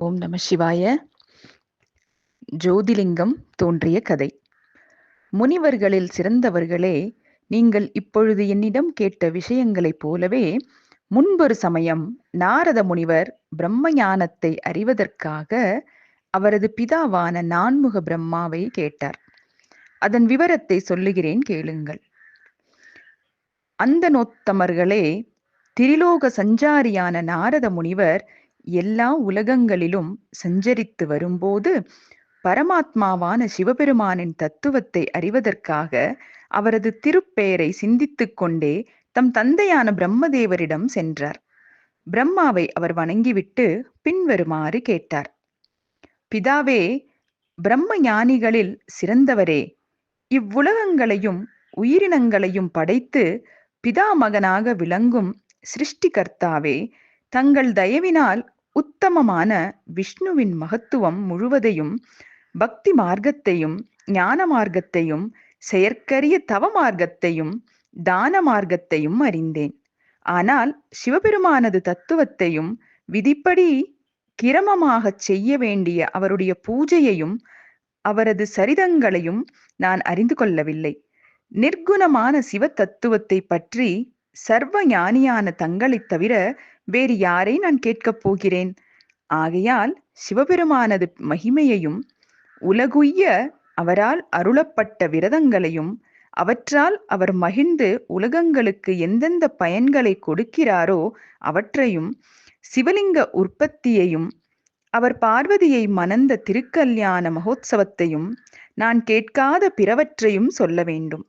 ஓம் நம சிவாய. ஜோதிலிங்கம் தோன்றிய கதை. முனிவர்களில் சிறந்தவர்களே நீங்கள் இப்பொழுது என்னிடம் கேட்ட விஷயங்களைப் போலவே முன்பொரு சமயம் நாரத முனிவர் பிரம்ம ஞானத்தை அறிவதற்காக அவரது பிதாவான நான்முக பிரம்மாவை கேட்டார். அதன் விவரத்தை சொல்லுகிறேன் கேளுங்கள். அந்த நோத்தமர்களே திரிலோக சஞ்சாரியான நாரத முனிவர் எல்லா உலகங்களிலும் சஞ்சரித்து வரும்போது பரமாத்மாவான சிவபெருமானின் தத்துவத்தை அறிவதற்காக அவரது திருப்பெயரை சிந்தித்துக் கொண்டே தம் தந்தையான பிரம்மதேவரிடம் சென்றார். பிரம்மாவை அவர் வணங்கிவிட்டு பின்வருமாறு கேட்டார். பிதாவே பிரம்ம ஞானிகளில் சிறந்தவரே. இவ்வுலகங்களையும் உயிரினங்களையும் படைத்து பிதாமகனாக விளங்கும் சிருஷ்டிகர்த்தாவே தங்கள் தயவினால் உத்தமமான விஷ்ணுவின் மகத்துவம் முழுவதையும் பக்தி மார்க்கத்தையும் ஞான மார்க்கத்தையும் செயற்கரிய தவ மார்க்கத்தையும் தான மார்க்கத்தையும் அறிந்தேன். ஆனால் சிவபெருமானது தத்துவத்தையும் விதிப்படி கிரமமாகச் செய்ய வேண்டிய அவருடைய பூஜையையும் அவரது சரிதங்களையும் நான் அறிந்து கொள்ளவில்லை. நிர்குணமான சிவ தத்துவத்தை பற்றி சர்வ ஞானியான தங்களைத் தவிர வேறு யாரை நான் கேட்கப் போகிறேன்? ஆகையால் சிவபெருமானது மகிமையையும் உலகுய்ய அவரால் அருளப்பட்ட விரதங்களையும் அவற்றால் அவர் மகிழ்ந்து உலகங்களுக்கு எந்தெந்த பயன்களை கொடுக்கிறாரோ அவற்றையும் சிவலிங்க உற்பத்தியையும் அவர் பார்வதியை மணந்த திருக்கல்யாண மகோத்சவத்தையும் நான் கேட்காத பிறவற்றையும் சொல்ல வேண்டும்.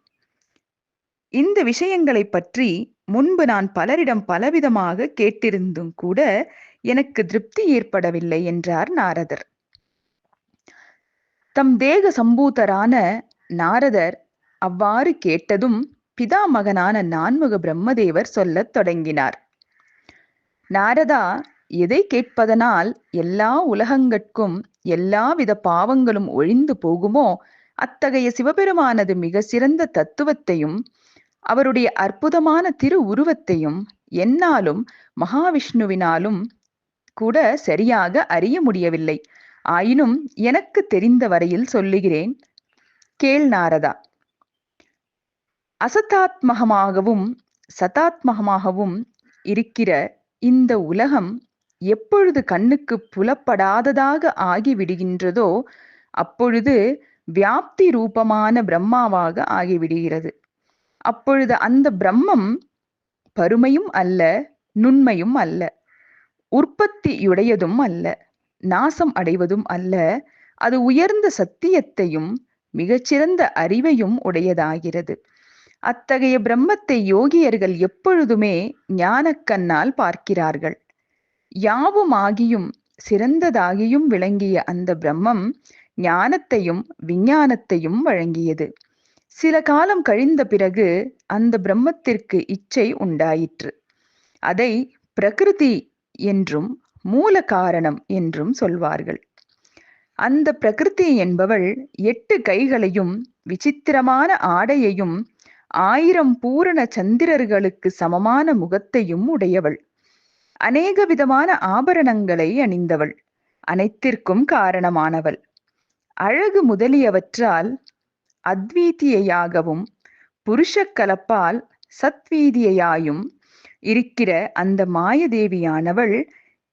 இந்த விஷயங்களை பற்றி முன்பு நான் பலரிடம் பலவிதமாக கேட்டிருந்தும் கூட எனக்கு திருப்தி ஏற்படவில்லை என்றார் நாரதர். தம் தேக சம்பூதரான நாரதர் அவ்வாறு கேட்டதும் பிதாமகனான நான்முக பிரம்மதேவர் சொல்லத் தொடங்கினார். நாரதா எதை கேட்பதனால் எல்லா உலகங்கட்கும் எல்லாவித பாவங்களும் ஒழிந்து போகுமோ அத்தகைய சிவபெருமானது மிக சிறந்த தத்துவத்தையும் அவருடைய அற்புதமான திரு உருவத்தையும் என்னாலும் மகாவிஷ்ணுவினாலும் கூட சரியாக அறிய முடியவில்லை. ஆயினும் எனக்கு தெரிந்த வரையில் சொல்லுகிறேன். கேள் நாரதா. அசத்தாத்மகமாகவும் சதாத்மகமாகவும் இருக்கிற இந்த உலகம் எப்பொழுது கண்ணுக்கு புலப்படாததாக ஆகிவிடுகின்றதோ அப்பொழுது வியாப்தி ரூபமான பிரம்மாவாக ஆகிவிடுகிறது. அப்பொழுது அந்த பிரம்மம் பருமையும் அல்ல நுண்மையும் அல்ல உற்பத்தியுடையதும் அல்ல நாசம் அடைவதும் அல்ல அது உயர்ந்த சத்தியத்தையும் மிகச்சிறந்த அறிவையும் உடையதாகிறது. அத்தகைய பிரம்மத்தை யோகியர்கள் எப்பொழுதுமே ஞானக்கண்ணால் பார்க்கிறார்கள். யாவும் ஆகியும் சிறந்ததாகியும் விளங்கிய அந்த பிரம்மம் ஞானத்தையும் விஞ்ஞானத்தையும் வழங்கியது. சில காலம் கழிந்த பிறகு அந்த பிரம்மத்திற்கு இச்சை உண்டாயிற்று. அதை பிரகிருதி என்றும் மூல காரணம் என்றும் சொல்வார்கள். அந்த பிரகிருதி என்பவள் எட்டு கைகளையும் விசித்திரமான ஆடையையும் ஆயிரம் பூரண சந்திரர்களுக்கு சமமான முகத்தையும் உடையவள். அநேக விதமான ஆபரணங்களை அணிந்தவள். அனைத்திற்கும் காரணமானவள். அழகு முதலியவற்றால் அத்வீதியையாகவும் புருஷ கலப்பால் இருக்கிற அந்த மாயதேவியானவள்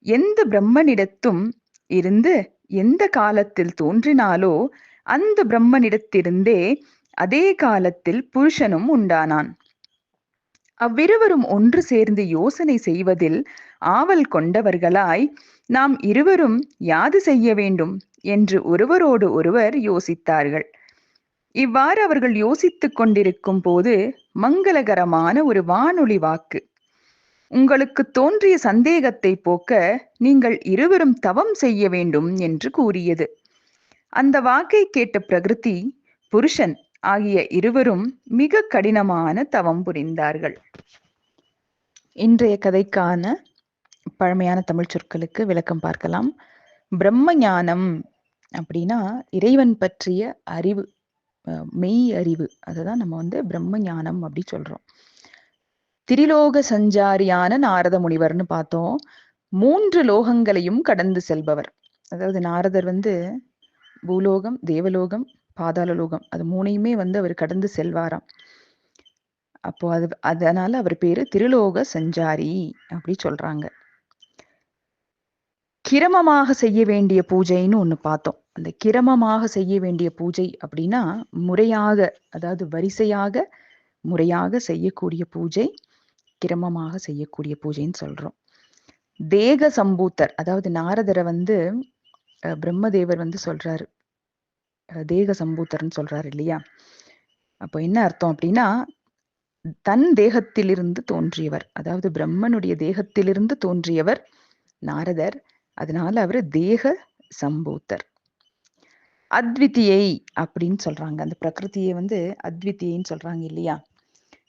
எந்த பிரம்மனிடத்தும் இருந்து எந்த காலத்தில் தோன்றினாலோ அந்த பிரம்மனிடத்திருந்தே அதே காலத்தில் புருஷனும் உண்டானான். அவ்விருவரும் ஒன்று சேர்ந்து யோசனை செய்வதில் ஆவல் கொண்டவர்களாய் நாம் இருவரும் யாது செய்ய வேண்டும்? என்று ஒருவரோடு ஒருவர் யோசித்தார்கள். இவ்வாறு அவர்கள் யோசித்துக் கொண்டிருக்கும் போது மங்களகரமான ஒரு வானொலி வாக்கு. உங்களுக்கு தோன்றிய சந்தேகத்தை போக்க நீங்கள் இருவரும் தவம் செய்ய வேண்டும் என்று கூறியது. அந்த வாக்கை கேட்ட பிரகிருதி புருஷன் ஆகிய இருவரும் மிக கடினமான தவம் புரிந்தார்கள். இன்றைய கதைக்கான பழமையான தமிழ் சொற்களுக்கு விளக்கம் பார்க்கலாம். பிரம்ம ஞானம் அப்படின்னா இறைவன் பற்றிய அறிவு. மெய் அறிவு. அதுதான் நம்ம வந்து பிரம்ம ஞானம் அப்படி சொல்றோம். திரிலோக சஞ்சாரியான நாரத முனிவர்னு பார்த்தோம். மூன்று லோகங்களையும் கடந்து செல்பவர். அதாவது நாரதர் வந்து பூலோகம் தேவலோகம் பாதாளலோகம் அது மூணையுமே வந்து அவர் கடந்து செல்வாராம். அப்போ அது அதனால அவர் பேரு திருலோக சஞ்சாரி அப்படி சொல்றாங்க. கிரமமாக செய்ய வேண்டிய பூஜைன்னு ஒன்று பார்த்தோம். அந்த கிரமமாக செய்ய வேண்டிய பூஜை அப்படின்னா முறையாக அதாவது வரிசையாக முறையாக செய்யக்கூடிய பூஜை கிரமமாக செய்யக்கூடிய பூஜைன்னு சொல்றோம். தேக சம்பூத்தர் அதாவது நாரதரை வந்து பிரம்மதேவர் வந்து சொல்றாரு. தேக சம்பூத்தர்னு சொல்றாரு இல்லையா? அப்போ என்ன அர்த்தம் அப்படின்னா தன் தேகத்திலிருந்து தோன்றியவர் அதாவது பிரம்மனுடைய தேகத்திலிருந்து தோன்றியவர் நாரதர் அதனால அவர் தேக சம்பூத்தர். அத்வித்தியை அப்படின்னு சொல்றாங்க. அந்த பிரகிருதியை வந்து அத்வித்தியைன்னு சொல்றாங்க இல்லையா?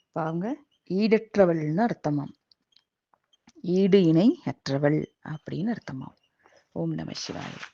இப்ப அவங்க ஈடற்றவள்னு அர்த்தமாம். ஈடு இணை அற்றவள் அப்படின்னு அர்த்தமாம். ஓம் நம சிவாய.